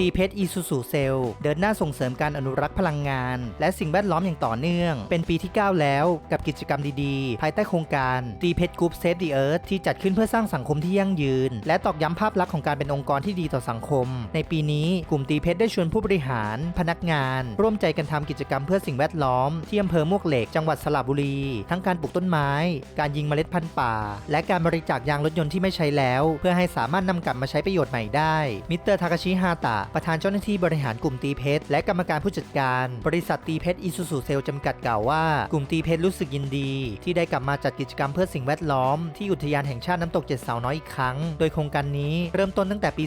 ตีเพชรอีซูซูเซลเดินหน้าส่งเสริมการอนุรักษ์พลังงาน และสิ่งแวดล้อมอย่างต่อเนื่อง เป็นปีที่ 9 แล้วกับกิจกรรมดีๆ ภายใต้โครงการตีเพชรกรุ๊ปเซฟดีเอิร์ธที่จัดขึ้นเพื่อสร้างสังคมที่ยั่งยืน และตอกย้ำภาพลักษณ์ของการเป็นองค์กรที่ดีต่อสังคม ในปีนี้กลุ่มตีเพชรได้ชวนผู้บริหาร พนักงาน ร่วมใจกันทำกิจกรรมเพื่อสิ่งแวดล้อมที่อำเภอมวกเหล็กจังหวัดสระบุรี ทั้งการปลูกต้นไม้ การยิงเมล็ดพันธุ์ป่า และการบริจาคยางรถยนต์ที่ไม่ใช้แล้ว เพื่อให้สามารถนำกลับมาใช้ประโยชน์ใหม่ได้ มิสเตอร์ทากาชิฮาตะประธานเจ้าหน้าที่บริหารกลุ่มตีเพชรและกรรมการผู้จัดการ บริษัทตีเพชรอิซูซูเซลจำกัดกล่าวว่า กลุ่มตีเพชรรู้สึกยินดี ที่ได้กลับมาจัดกิจกรรมเพื่อสิ่งแวดล้อม ที่อุทยานแห่งชาติน้ำตกเจ็ดเสาน้อยอีกครั้ง โดยโครงการนี้เริ่มต้นตั้งแต่ปี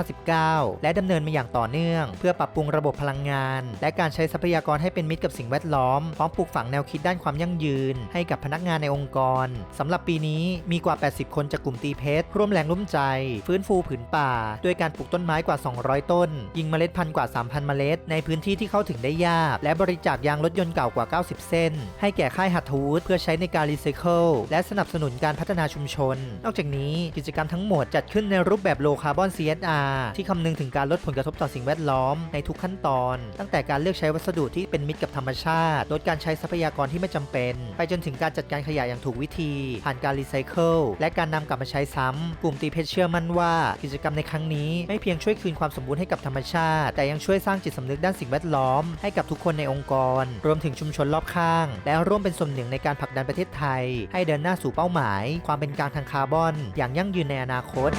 2559 และดำเนินมาอย่างต่อเนื่อง เพื่อปรับปรุงระบบพลังงาน และการใช้ทรัพยากรให้เป็นมิตรกับสิ่งแวดล้อมพร้อมปลูกฝังแนวคิดด้านความยั่งยืน ให้กับพนักงานในองค์กรสำหรับปีนี้มีกว่า 80 คนจากกลุ่มตีเพชรร่วมแรงร่วมใจ ฟื้นฟูผืนป่า ด้วยการปลูกต้นไม้กว่า 200ต้น ยิงเมล็ดพันธุ์กว่า 3,000 เมล็ด ในพื้นที่ที่เข้าถึงได้ยาก และบริจาคยางรถยนต์เก่ากว่า 90 เส้น ให้แก่ค่ายฮัตทูธเพื่อใช้ในการรีไซเคิลและสนับสนุนการพัฒนาชุมชน นอกจากนี้กิจกรรมทั้งหมดจัดขึ้นในรูปแบบโลคาร์บอน CSR ที่คำนึงถึงการลดผลกระทบต่อสิ่งแวดล้อมในทุกขั้นตอน ตั้งแต่การเลือกใช้วัสดุที่เป็นมิตรกับธรรมชาติ ลดการใช้ทรัพยากรที่ไม่จำเป็น ไปจนถึงการจัดการขยะอย่างถูกวิธี ผ่านการรีไซเคิลและการนำกลับมาใช้ซ้ำกลุ่มตีเพชรเชื่อมั่นว่า กิจกรรมในครั้งนี้ไม่เพียงช่วยคืนความสมบูรณ์ให้กับธรรมชาติ แต่ยังช่วยสร้างจิตสำนึกด้านสิ่งแวดล้อมให้กับทุกคนในองค์กร รวมถึงชุมชนรอบข้าง และร่วมเป็นส่วนหนึ่งในการผลักดันประเทศไทย ให้เดินหน้าสู่เป้าหมาย ความเป็นกลางทางคาร์บอน อย่างยั่งยืนในอนาคต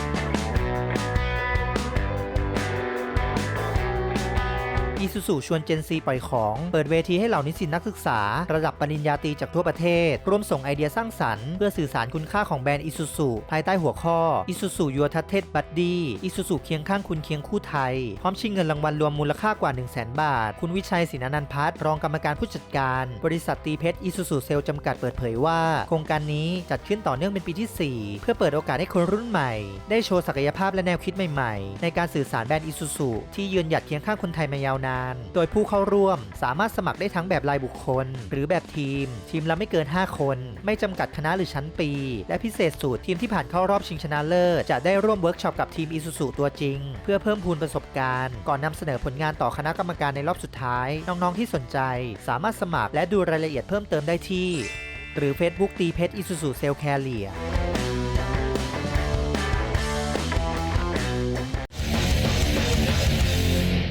อีซูซูชวนเจนซีปล่อยของ เปิดเวทีให้เหล่านิสิตนักศึกษา ระดับปริญญาตรีจากทั่วประเทศ ร่วมส่งไอเดียสร้างสรรค์เพื่อสื่อสารคุณค่าของแบรนด์อีซูซูภายใต้หัวข้ออีซูซูยัวทัตเทศบัดดี้อีซูซูเคียงข้างคุณเคียงคู่ไทย พร้อมชิงเงินรางวัลรวมมูลค่ากว่า 1 0 0 0 0แบาท คุณวิชัยศินานันท์พัฒน์รองกรรมการผู้จัดการ บริษัทตีเพชรอีซูซูเซลจำกัดเปิดเผยว่า โครงการนี้จัดขึ้นต่อเนื่องเป็นปีที่ 4 เพื่อเปิดโอกาสให้คนรุ่นใหม่ ได้โชว์ศักยภาพและแนวคิดใหม่ ๆ ในการสื่อสารแบรนด์อีซูซูที่ยืนหยัดเคียงข้างคนไทยมายาวนานโดยผู้เข้าร่วมสามารถสมัครได้ทั้งแบบรายบุคคล หรือแบบทีม ทีมละไม่เกิน 5 คน ไม่จำกัดคณะหรือชั้นปี และพิเศษสุดทีมที่ผ่านเข้ารอบชิงชนะเลิศ จะได้ร่วมเวิร์กช็อปกับทีมอีซูซูตัวจริง เพื่อเพิ่มพูนประสบการณ์ ก่อนนำเสนอผลงานต่อคณะกรรมการในรอบสุดท้าย น้องๆที่สนใจ สามารถสมัครและดูรายละเอียดเพิ่มเติมได้ที่ หรือ Facebook ตีเพชรอีซูซูเซลแคเลีย